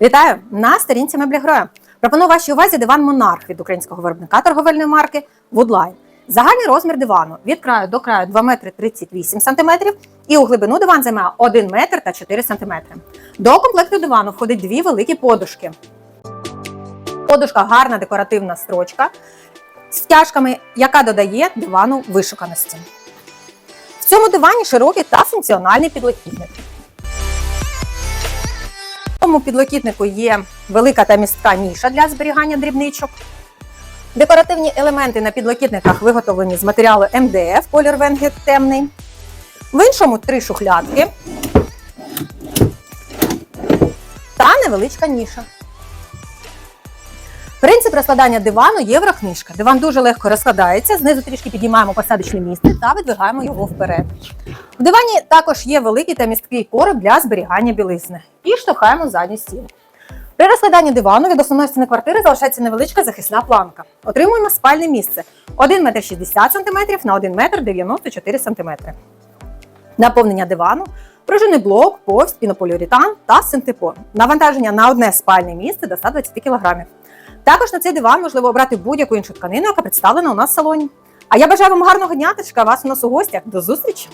Вітаю на сторінці меблі Гроя. Пропоную вашій увазі диван Монарх від українського виробника торговельної марки Woodline. Загальний розмір дивану від краю до краю 2 метри 38 см і у глибину диван займає 1 метр та 4 см. До комплекту дивану входить дві великі подушки. Подушка гарна декоративна строчка з втяжками, яка додає дивану вишуканості. В цьому дивані широкий та функціональний підлокітник. Цьому підлокітнику є велика та містка ніша для зберігання дрібничок. Декоративні елементи на підлокітниках виготовлені з матеріалу МДФ, колір венгет темний. В іншому три шухлядки та невеличка ніша. Принцип розкладання дивану єврокнижка. Диван дуже легко розкладається, знизу трішки підіймаємо посадочне місце та видвигаємо його вперед. В дивані також є великий та місткий короб для зберігання білизни. І штовхаємо задню стіну. При розкладанні дивану від основної стіни квартири залишається невеличка захисна планка. Отримуємо спальне місце 1 метр 60 см на 1 метр 94 см. Наповнення дивану, пружинний блок, повз, пінополіуретан та синтепон. Навантаження на одне спальне місце до 120 кг. Також на цей диван можливо обрати будь-яку іншу тканину, яка представлена у нас в салоні. А я бажаю вам гарного дня чекаю вас у нас у гостях. До зустрічі!